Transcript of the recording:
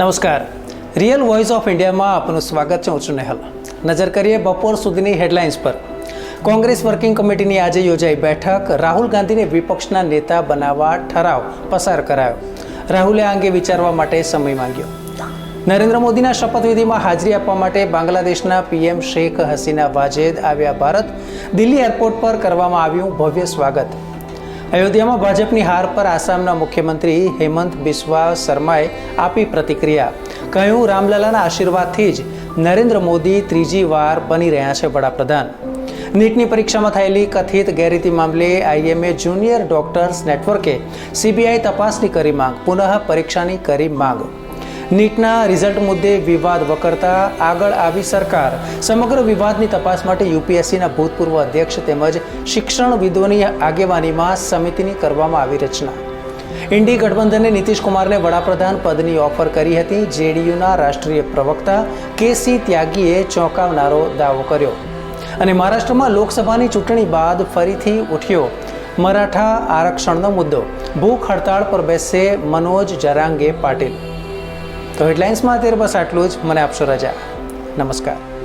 નમસ્કાર. Real voice of ઇન્ડિયામાં આપનું સ્વાગત છે. હું છું નેહલ. નજર કરીએ બપોર સુધીની હેડલાઇન્સ પર. કોંગ્રેસ વર્કિંગ કમિટીની આજે યોજાઈ બેઠક. રાહુલ ગાંધીને વિપક્ષના નેતા બનાવવા ઠરાવ પસાર કરાયો. રાહુલે આ અંગે વિચારવા માટે સમય માંગ્યો. નરેન્દ્ર મોદીના શપથવિધિમાં હાજરી આપવા માટે બાંગ્લાદેશના પીએમ શેખ હસીના વાજેદ આવ્યા ભારત. દિલ્હી એરપોર્ટ પર કરવામાં આવ્યું ભવ્ય સ્વાગત. અયોધ્યામાં ભાજપની હાર પર આસામના મુખ્યમંત્રી હેમંત બિસ્વા શર્માએ આપી પ્રતિક્રિયા. કહ્યું, રામલલાના આશીર્વાદથી જ નરેન્દ્ર મોદી ત્રીજી વાર બની રહ્યા છે વડાપ્રધાન. નીટની પરીક્ષામાં થયેલી કથિત ગેરરીતિ મામલે આઈએમએ જુનિયર ડોક્ટર્સ નેટવર્કે સીબીઆઈ તપાસની કરી માંગ, પુનઃ પરીક્ષાની કરી માંગ. નીટના રિઝલ્ટ મુદ્દે વિવાદ વકરતા આગળ આવી સરકાર. સમગ્ર વિવાદની તપાસ માટે યુપીએસસીના ભૂતપૂર્વ અધ્યક્ષ તેમજ શિક્ષણવિદોની આગેવાનીમાં સમિતિની કરવામાં આવી રચના. ઇન્ડી ગઠબંધને નીતિશ કુમારને વડાપ્રધાન પદની ઓફર કરી હતી. જેડીયુના રાષ્ટ્રીય પ્રવક્તા કેસી ત્યાગીએ ચોંકાવનારો દાવો કર્યો. અને મહારાષ્ટ્રમાં લોકસભાની ચૂંટણી બાદ ફરીથી ઉઠ્યો. મરાઠા આરક્ષણનો મુદ્દો. ભૂખ હડતાળ પર બેસશે મનોજ જરાંગે પાટીલ. તો હેડલાઇન્સમાં અત્યારે બસ આટલું જ. મને આપશો રજા. નમસ્કાર.